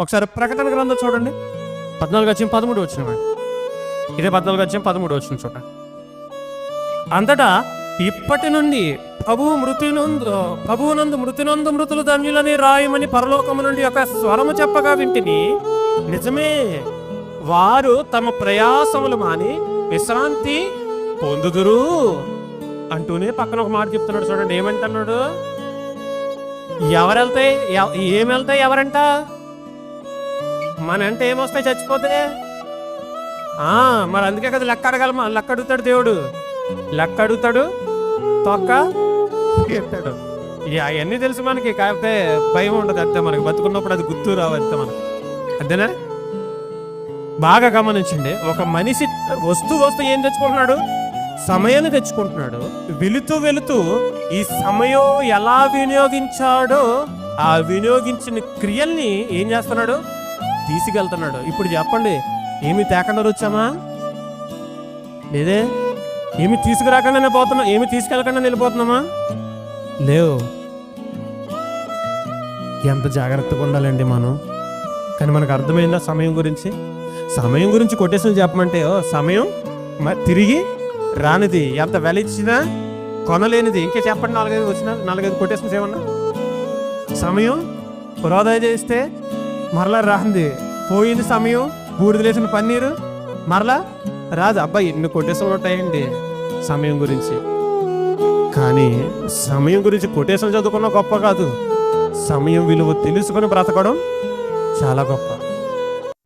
ఒకసారి ప్రకటన గ్రంథం చూడండి. పద్నాలుగు వచ్చిన పదమూడు వచ్చిన ఇదే పద్నాలుగు వచ్చిన పదమూడు వచ్చిన చూడ అంతటా ఇప్పటి నుండి ప్రభువు మృతినందు ప్రభువునందు మృతినందు మృతులు ధన్యులని రాయమని పరలోకము నుండి ఒక స్వరము చెప్పగా వింటిని నిజమే వారు తమ ప్రయాసములు మాని విశ్రాంతి పొందుదురు అంటూనే పక్కన ఒక మాట చెప్తున్నాడు చూడండి. ఏమంటున్నాడు? ఎవరెళ్తాయి ఎవ- ఏం వెళ్తాయి ఎవరంట? మన అంటే ఏమొస్తాయి చచ్చిపోతే? ఆ మరి అందుకే కదా లెక్క అడగలమా లెక్క అడుగుతాడు దేవుడు. లెక్క అడుగుతాడు తొక్క ఎత్తాడు. అవన్నీ తెలుసు మనకి కాకపోతే భయం ఉండదు అంతే మనకి. బతుకున్నప్పుడు అది గుర్తు రావు అంతే మనకి. అంతేనా? బాగా గమనించండి ఒక మనిషి వస్తూ వస్తూ ఏం తెచ్చుకుంటున్నాడు? సమయాన్ని తెచ్చుకుంటున్నాడు. వెళుతూ వెళుతూ ఈ సమయం ఎలా వినియోగించాడో ఆ వినియోగించిన క్రియల్ని ఏం చేస్తున్నాడు? తీసుకెళ్తున్నాడు. ఇప్పుడు చెప్పండి ఏమి తేకుండా వచ్చామా? లేదే ఏమి తీసుకురాకుండా పోతున్నా ఏమి తీసుకెళ్ళకుండా వెళ్ళిపోతున్నామా? లేవు. ఎంత జాగ్రత్తగా ఉండాలండి మనం? కానీ మనకు అర్థమైందా సమయం గురించి? సమయం గురించి కొటేషన్ చెప్పమంటే ఓ సమయం తిరిగి రానిది. ఎంత వెల ఇచ్చినా కొనలేనిది. ఇంకే చెప్పండి నాలుగైదు వచ్చిన నాలుగైదు కొటేషన్స్ ఏమన్నా సమయం పురోదయ చేస్తే మరలా రాంది. పోయింది సమయం బూడిదలేసిన పన్నీరు. మరలా రాదు అబ్బాయి ఎన్ని కొటేషన్లు ఉంటాయండి సమయం గురించి. కానీ సమయం గురించి కొటేషన్ చదువుకున్న గొప్ప కాదు. సమయం విలువ తెలుసుకొని బ్రతకడం చాలా గొప్ప.